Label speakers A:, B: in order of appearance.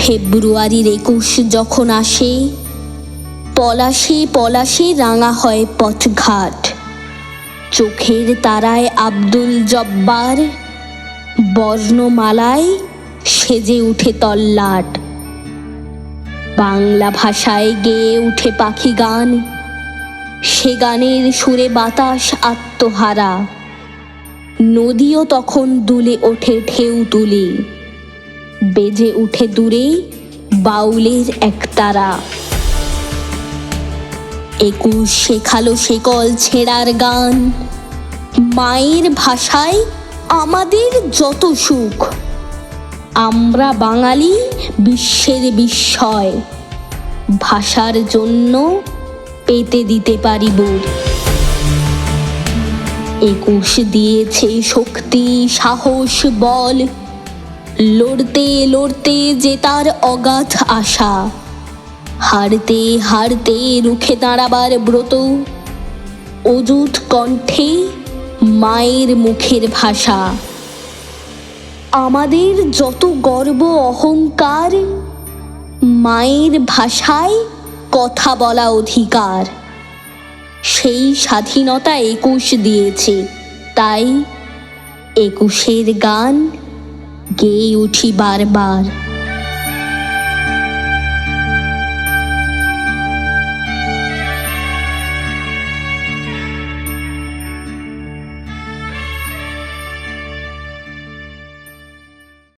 A: ফেব্রুয়ারির একুশ যখন আসে, পলাশে পলাশে রাঙা হয় পথঘাট। চোখের তারায় আব্দুল জব্বার বর্ণমালায় সেজে উঠে তল্লাট। বাংলা ভাষায় গেয়ে উঠে পাখি গান। সে গানের সুরে বাতাস আত্মহারা। নদীও তখন দুলে ওঠে ঢেউ তুলে। বেজে উঠে দূরেই বাউলের একতারা একুশ শেখালো শেকল ছেঁড়ার গান। মায়ের ভাষায় আমাদের যত সুখ, আমরা বাঙালি বিশ্বের বিস্ময়। ভাষার জন্য পেতে দিতে পারিব। একুশ দিয়েছে শক্তি, সাহস, বল লড়তে লড়তে যে তার অগাধ আশা। হারতে হারতে রুখে দাঁড়াবার ব্রত। অযুত কণ্ঠে মায়ের মুখের ভাষা। আমাদের যত গর্ব অহংকার, মায়ের ভাষায় কথা বলা অধিকার। সেই স্বাধীনতা একুশ দিয়েছে, তাই একুশের গান গেয়ে উঠি বারবার